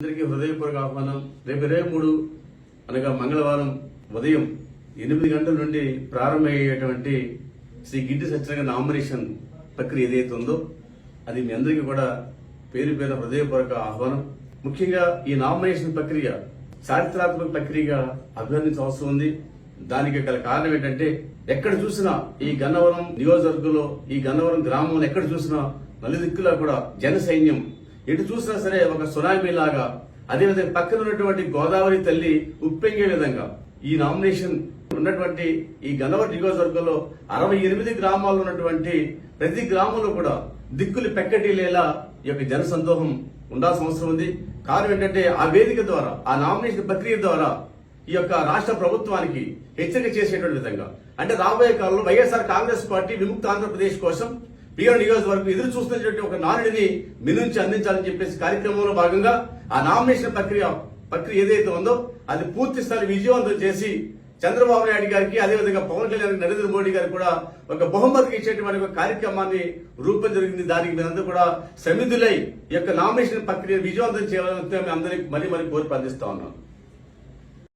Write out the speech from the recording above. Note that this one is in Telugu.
అందరికీ హృదయపూర్వక ఆహ్వానం. రేపు ఇరవై మూడు అనగా మంగళవారం ఉదయం ఎనిమిది గంటల నుండి ప్రారంభమయ్యేటువంటి శ్రీ గిడ్డి సత్యరంగ నామినేషన్ ప్రక్రియ ఏదైతే ఉందో అది మీ అందరికీ కూడా పేరు పేరు హృదయపూర్వక ఆహ్వానం. ముఖ్యంగా ఈ నామినేషన్ ప్రక్రియ చారిత్రాత్మక ప్రక్రియగా అభివర్ణించవలసి ఉంది దానికి గల కారణం ఏంటంటే ఎక్కడ చూసినా ఈ గన్నవరం నియోజకవర్గంలో ఈ గన్నవరం గ్రామంలో ఎక్కడ చూసినా నలుదిక్కులా కూడా జన సైన్యం ఎటు చూసినా సరే ఒక సునామీ లాగా అదేవిధంగా పక్కన ఉన్నటువంటి గోదావరి తల్లి ఉప్పెంగే విధంగా ఈ నామినేషన్ ఉన్నటువంటి ఈ గన్నవరం నియోజకవర్గంలో అరవై ఎనిమిది గ్రామాల్లో ఉన్నటువంటి ప్రతి గ్రామంలో కూడా దిక్కులు పెక్కటిలేలా ఈ యొక్క జన సందోహం ఉండాల్సిన అవసరం ఉంది. కారణం ఏంటంటే ఆ వేదిక ద్వారా ఆ నామినేషన్ ప్రక్రియ ద్వారా ఈ యొక్క రాష్ట్ర ప్రభుత్వానికి హెచ్చరిక చేసేటువంటి విధంగా. అంటే రాబోయే కాలంలో వైఎస్ఆర్ కాంగ్రెస్ పార్టీ విముక్త ఆంధ్రప్రదేశ్ కోసం పిఆర్ నియోజకవర్గం ఎదురు చూస్తున్నటువంటి ఒక నానుడిని మీ నుంచి అందించాలని చెప్పేసి కార్యక్రమంలో భాగంగా ఆ నామినేషన్ ప్రక్రియ ప్రక్రియ ఏదైతే ఉందో అది పూర్తి స్థాయి విజయవంతం చేసి చంద్రబాబు నాయుడు గారికి అదేవిధంగా పవన్ కళ్యాణ్ నరేంద్ర మోడీ గారికి కూడా ఒక బహుమతికి ఇచ్చేటువంటి ఒక కార్యక్రమాన్ని రూపం జరిగింది. దానికి మీరందరూ కూడా సమిధులై ఈ యొక్క నామినేషన్ ప్రక్రియ విజయవంతం చేయాలని అందరికీ మరీ మరీ కోరి ప్రార్థిస్తా ఉన్నాను